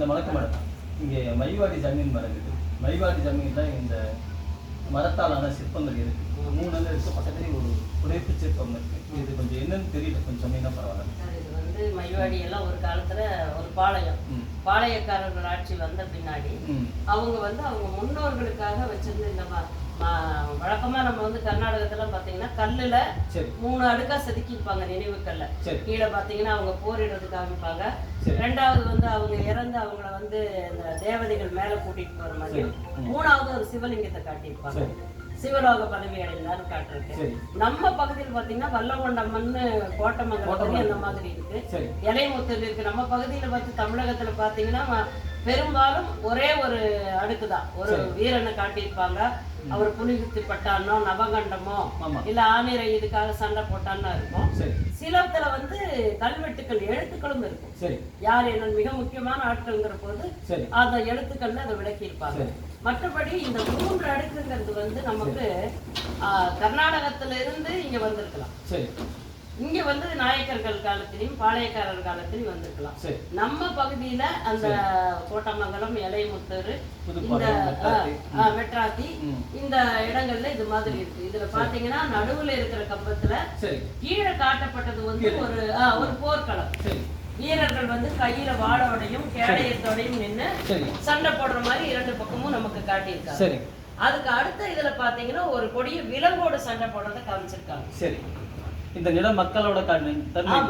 இந்த மணக்க மரம் இங்கே மைவாடி ஜமீன் மரம் இருக்கு மைவாடி ஜமீன்ல இந்த மரத்தாலான சிற்பங்கள் இருக்கு. ஒரு மூணு நாள் இருக்கு பக்கத்துலேயே ஒரு புடைப்பு சிற்பம் இருக்கு. இது கொஞ்சம் என்னன்னு தெரியல. கொஞ்சம் சொன்னீங்கன்னா பரவாயில்ல. இது வந்து மைவாடி எல்லாம் ஒரு காலத்துல ஒரு பாளையம். பாளையக்காரர்கள் ஆட்சி வந்த பின்னாடி அவங்க வந்து அவங்க முன்னோர்களுக்காக வச்சிருந்த இந்த ம- ம- வழக்கமா நம்ம வந்து கர்நாடகத்துல பாத்தீங்கன்னா கல்லுல மூணு அடுக்கா செதுக்கியிருப்பாங்க நினைவு கல்ல கீழே பாத்தீங்கன்னா அவங்க போரிடுறதுக்கு காமிப்பாங்க. ரெண்டாவது வந்து அவங்க இறந்து அவங்கள வந்து இந்த தேவதைகள் மேல கூட்டிட்டு போற மாதிரி. மூணாவது ஒரு சிவலிங்கத்தை காட்டியிருப்பாங்க. சிவலோக பதவி அடைந்தாரு காட்டுறது. நம்ம பகுதியில் பாத்தீங்கன்னா வல்லகொண்டம்மன் கோட்டமங்கலத்துல. அந்த மாதிரி இருக்கு. இலைமுத்தல் இருக்கு. நம்ம பகுதியில பார்த்து தமிழகத்துல பாத்தீங்கன்னா பெரும்பாலும் ஒரே ஒரு அடுக்கு தான் ஒரு. வீரனை காட்டியிருப்பாங்க. அவர் புலிகுத்தி பட்டானோ நவகண்டமோ இல்ல ஆணிரை இதுக்காக சண்டை போட்டான்னு இருக்கும். சிலத்துல வந்து கல்வெட்டுக்கள் எழுத்துக்களும் இருக்கும். யார் என்ன மிக முக்கியமான ஆட்கள்ங்கிற போது அந்த எழுத்துக்கள்ல அதை விளக்கியிருப்பாங்க. சரி. மற்றபடி இந்த மூன்று அடுக்குங்கிறது வந்து நமக்கு கர்நாடகத்துல இருந்து இங்க வந்திருக்கலாம். இங்க வந்து நாயக்கர்கள் காலத்திலையும் பாளையக்காரர் காலத்திலையும் வந்திருக்கலாம். நம்ம பகுதியில அந்த கோட்டமங்கலம் இலைமுத்தூர் இந்த வெட்ராத்தி இந்த இடங்கள்ல இது மாதிரி இருக்கு. இதுல பாத்தீங்கன்னா நடுவுல இருக்கிற கம்பத்துல கீழே காட்டப்பட்டது வந்து. ஒரு ஒரு போர்க்களம். வீரர்கள் வந்து கையில வாழோடையும் கேடயத்தோடையும் நின்னு சரி. சண்டை போடுற மாதிரி இரண்டு பக்கமும் நமக்கு காட்டியிருக்காங்க. அதுக்கு அடுத்த இதுல பாத்தீங்கன்னா ஒரு கொடிய விலங்கோடு சண்டை போடுறத காமிச்சிருக்காங்க. சரி. இந்த நில மக்களோட தன்மை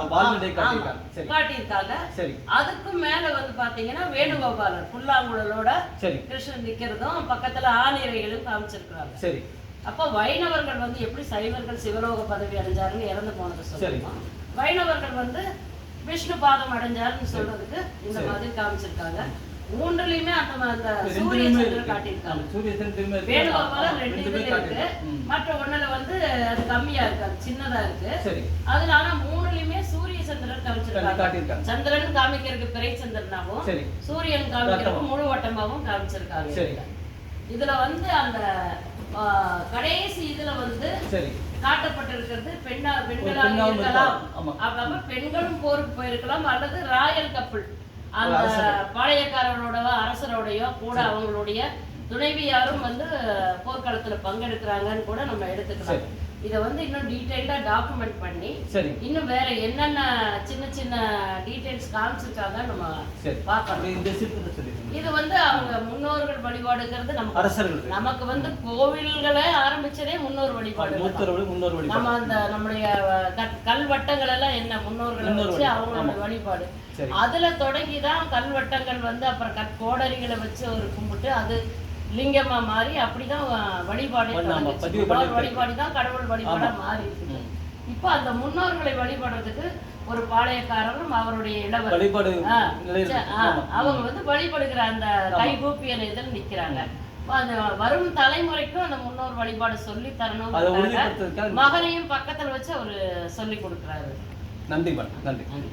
வாழ்நிலை காட்டியிருக்காங்க. சரி. அதுக்கும் மேல வந்து பாத்தீங்கன்னா வேணுகோபாலர் புல்லாங்குழலோட சரி. கிருஷ்ணன் நிக்கிறதும் பக்கத்துல ஆணிரைகளும் காமிச்சிருக்கிறாங்க. சரி. அப்ப வைணவர்கள் வந்து எப்படி சைவர்கள் சிவலோக பதவி அடைஞ்சாருன்னு இறந்து போனது சொல்லுவோம். வைணவர்கள் வந்து விஷ்ணு பாதம் அடைஞ்சாருன்னு சொல்றதுக்கு இந்த. மாதிரி காமிச்சிருக்காங்க. மூன்றுலயுமே அந்த சூரிய சந்திரன். காட்டியிருக்காங்க. சூரிய சந்திரன் ஆமா, ரெண்டு இதுல இருக்கு. மற்ற ஒண்ணுல வந்து அது கம்மியா இருக்கு அது சின்னதா இருக்கு. சரி. அதுல ஆனா மூணுலயுமே சூரிய சந்திரன் காமிச்சிருக்காங்க. சந்திரன் காமிக்கிறதுக்கு பிறை சந்திரனாகவும் சரி. சூரியன் காமிக்கிறதுக்கு முழு வட்டமாகவும் காமிச்சிருக்காங்க. சரி. இதுல வந்து அந்த கடைசி இதுல வந்து காட்டப்பட்டிருக்கிறது பெண்ணா பெண்களாக இருக்கலாம். அப்ப பெண்களும் போருக்கு போயிருக்கலாம் அல்லது ராயல் கப்பல் அந்த. பாளையக்காரனோட அரசரோடையோ கூட அவங்களுடைய துணைவியாரும் வந்து போர்க்களத்துல பங்கெடுக்கிறாங்கன்னு கூட நம்ம எடுத்துக்கலாம். இதை வந்து இன்னும் டீட்டெயில்டா டாக்குமெண்ட் பண்ணி சரி. இன்னும் வேற என்னென்ன சின்ன சின்ன டீடைல்ஸ் காமிச்சிருக்காங்க நம்ம அப்படி இந்த இது வந்து அவங்க முன்னோர்கள் வழிபாடுங்கிறது நமக்கு அரசர்கள் நமக்கு வந்து கோவில்களே ஆரம்பிச்சதே முன்னோர் வழிபாடு முன்னோர் வழி நம்ம அந்த நம்முடைய கல்வட்டங்கள் எல்லாம் என்ன முன்னோர்களை முன்னோர் வச்சு அவங்களோட. வழிபாடு. அதுல தொடங்கி தான் கல்வட்டங்கள் வந்து அப்புறம் கற்கோடரிகளை வச்சு ஒரு கும்பிட்டு அது லிங்கமா மாறி அப்படிதான் வழிபாடே. வழிபாடு தான் கடவுள் வழிபாடா ஆமா. மாறி. இப்போ அந்த முன்னோர்களை வழிபடுறதுக்கு ஒரு பாளையக்காரரும் அவருடைய இளவர். அவங்க வந்து வழிபடுகிற அந்த கைகூப்பிய இதில் நிக்கிறாங்க. அந்த வரும் தலைமுறைக்கும் அந்த முன்னோர் வழிபாடு சொல்லி அதை தரணும் மகனையும் பக்கத்துல வச்சு அவரு சொல்லி கொடுக்குறாரு. நன்றி. நன்றி.